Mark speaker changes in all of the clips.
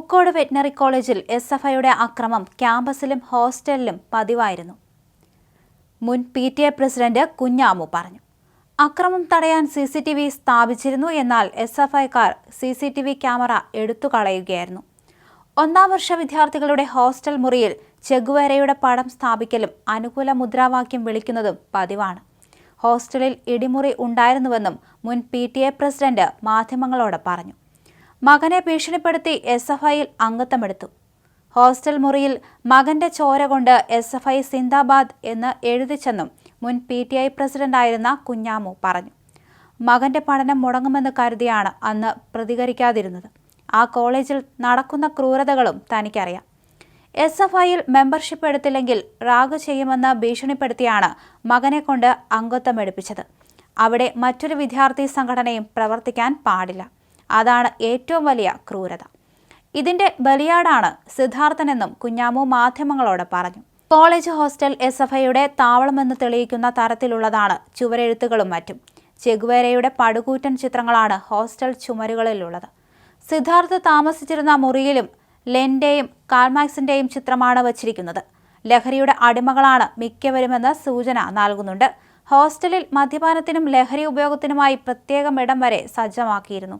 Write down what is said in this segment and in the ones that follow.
Speaker 1: Pookode veterinary കോളേജിൽ S F ഐയുടെ അക്രമം ക്യാമ്പസിലും ഹോസ്റ്റലിലും പതിവായിരുന്നു. മുൻ P T A president Kunhamu പറഞ്ഞു. അക്രമം തടയാൻ സി സി ടി വി സ്ഥാപിച്ചിരുന്നു എന്നാൽ S F ഐക്കാർ C C T V camera എടുത്തു കളയുകയായിരുന്നു ഒന്നാം വർഷ വിദ്യാർത്ഥികളുടെ ഹോസ്റ്റൽ മുറിയിൽ ചെഗുവേരയുടെ പടം സ്ഥാപിക്കലും അനുകൂല മുദ്രാവാക്യം വിളിക്കുന്നതും പതിവാണ്. ഹോസ്റ്റലിൽ ഇടിമുറി ഉണ്ടായിരുന്നുവെന്നും മുൻ പി ടി എ പ്രസിഡന്റ് മാധ്യമങ്ങളോട് പറഞ്ഞു. മകനെ ഭീഷണിപ്പെടുത്തി എസ് എഫ് ഐയിൽ അംഗത്വമെടുത്തു. ഹോസ്റ്റൽ മുറിയിൽ മകന്റെ ചോര കൊണ്ട് എസ് എഫ് ഐ സിന്ദാബാദ് എന്ന് എഴുതിച്ചെന്നും മുൻ പി ടി ഐ പ്രസിഡന്റായിരുന്ന കുഞ്ഞാമു പറഞ്ഞു. മകന്റെ പഠനം മുടങ്ങുമെന്ന് കരുതിയാണ് അന്ന് പ്രതികരിക്കാതിരുന്നത്. ആ കോളേജിൽ നടക്കുന്ന ക്രൂരതകളും തനിക്കറിയാം. എസ് എഫ് ഐയിൽ മെമ്പർഷിപ്പ് എടുത്തില്ലെങ്കിൽ റാഗ് ചെയ്യുമെന്ന് ഭീഷണിപ്പെടുത്തിയാണ് മകനെ കൊണ്ട് അംഗത്വം എടുപ്പിച്ചത്. അവിടെ മറ്റൊരു വിദ്യാർത്ഥി സംഘടനയും പ്രവർത്തിക്കാൻ പാടില്ല. അതാണ് ഏറ്റവും വലിയ ക്രൂരത. ഇതിന്റെ ബലിയാടാണ് സിദ്ധാർത്ഥനെന്നും കുഞ്ഞാമു മാധ്യമങ്ങളോട് പറഞ്ഞു. കോളേജ് ഹോസ്റ്റൽ എസ് എഫ് ഐയുടെ താവളമെന്ന് തെളിയിക്കുന്ന തരത്തിലുള്ളതാണ് ചുവരെഴുത്തുകളും മറ്റും. ചെഗുവേരയുടെ പടുകൂറ്റൻ ചിത്രങ്ങളാണ് ഹോസ്റ്റൽ ചുമരുകളിലുള്ളത്. സിദ്ധാർത്ഥ് താമസിച്ചിരുന്ന മുറിയിലും ലെന്റെയും കാൽമാക്സിന്റെയും ചിത്രമാണ് വച്ചിരിക്കുന്നത്. ലഹരിയുടെ അടിമകളാണ് മിക്കവരുമെന്ന് സൂചന നൽകുന്നുണ്ട്. ഹോസ്റ്റലിൽ മദ്യപാനത്തിനും ലഹരി ഉപയോഗത്തിനുമായി പ്രത്യേകം ഇടം വരെ സജ്ജമാക്കിയിരുന്നു.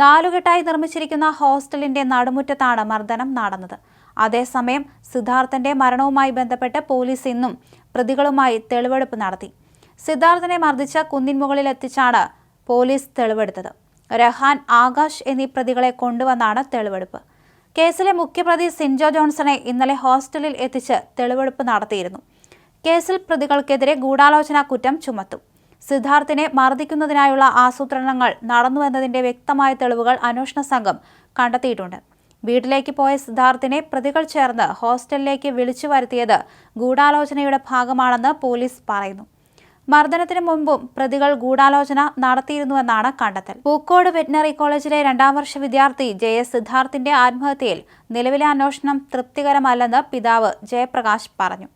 Speaker 1: നാലുകെട്ടായി നിർമ്മിച്ചിരിക്കുന്ന ഹോസ്റ്റലിന്റെ നടുമുറ്റത്താണ് മർദ്ദനം നടന്നത്. അതേസമയം സിദ്ധാർത്ഥന്റെ മരണവുമായി ബന്ധപ്പെട്ട് പോലീസ് ഇന്നും പ്രതികളുമായി തെളിവെടുപ്പ് നടത്തി. സിദ്ധാർത്ഥനെ മർദ്ദിച്ച കുന്നിൻ മുകളിൽ എത്തിച്ചാണ് പോലീസ് തെളിവെടുത്തത്. രഹാൻ ആകാശ് എന്നീ പ്രതികളെ കൊണ്ടുവന്നാണ് തെളിവെടുപ്പ്. കേസിലെ മുഖ്യപ്രതി സിൻജോ ജോൺസണെ ഇന്നലെ ഹോസ്റ്റലിൽ എത്തിച്ച് തെളിവെടുപ്പ് നടത്തിയിരുന്നു. കേസിൽ പ്രതികൾക്കെതിരെ ഗൂഢാലോചന കുറ്റം ചുമത്തും. സിദ്ധാർത്ഥിനെ മർദ്ദിക്കുന്നതിനായുള്ള ആസൂത്രണങ്ങൾ നടന്നുവെന്നതിന്റെ വ്യക്തമായ തെളിവുകൾ അന്വേഷണ സംഘം കണ്ടെത്തിയിട്ടുണ്ട്. വീട്ടിലേക്ക് പോയ സിദ്ധാർത്ഥിനെ പ്രതികൾ ചേർന്ന് ഹോസ്റ്റലിലേക്ക് വിളിച്ചു വരുത്തിയത് ഗൂഢാലോചനയുടെ ഭാഗമാണെന്ന് പോലീസ് പറയുന്നു. മർദ്ദനത്തിന് മുമ്പും പ്രതികൾ ഗൂഢാലോചന നടത്തിയിരുന്നുവെന്നാണ് കണ്ടെത്തൽ. പൂക്കോട് വെറ്റിനറി കോളേജിലെ രണ്ടാം വർഷ വിദ്യാർത്ഥി ജെ എസ് സിദ്ധാർത്ഥിന്റെ ആത്മഹത്യയിൽ നിലവിലെ അന്വേഷണം തൃപ്തികരമല്ലെന്ന് പിതാവ് ജയപ്രകാശ് പറഞ്ഞു.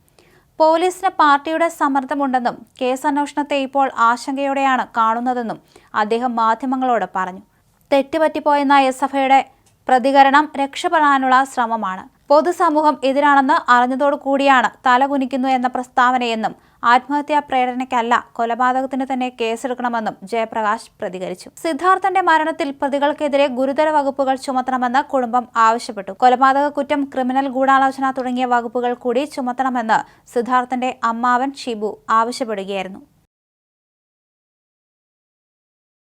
Speaker 1: പോലീസിന് പാർട്ടിയുടെ സമ്മർദ്ദമുണ്ടെന്നും കേസ് അന്വേഷണത്തെ ഇപ്പോൾ ആശങ്കയോടെയാണ് കാണുന്നതെന്നും അദ്ദേഹം മാധ്യമങ്ങളോട് പറഞ്ഞു. തെറ്റുപറ്റിപ്പോയെന്ന എസ് എഫ് ഐയുടെ പ്രതികരണം രക്ഷപ്പെടാനുള്ള ശ്രമമാണ്. പൊതുസമൂഹം എതിരാണെന്ന് അറിഞ്ഞതോടുകൂടിയാണ് തലകുനിക്കുന്നു എന്ന പ്രസ്താവനയെന്നും ആത്മഹത്യാ പ്രേരണയ്ക്കല്ല കൊലപാതകത്തിന് തന്നെ കേസെടുക്കണമെന്നും ജയപ്രകാശ് പ്രതികരിച്ചു. സിദ്ധാർത്ഥന്റെ മരണത്തിൽ പ്രതികൾക്കെതിരെ ഗുരുതര വകുപ്പുകൾ ചുമത്തണമെന്ന് കുടുംബം ആവശ്യപ്പെട്ടു. കൊലപാതക കുറ്റം ക്രിമിനൽ ഗൂഢാലോചന തുടങ്ങിയ വകുപ്പുകൾ കൂടി ചുമത്തണമെന്ന് സിദ്ധാർത്ഥന്റെ അമ്മാവൻ ഷിബു ആവശ്യപ്പെടുകയായിരുന്നു.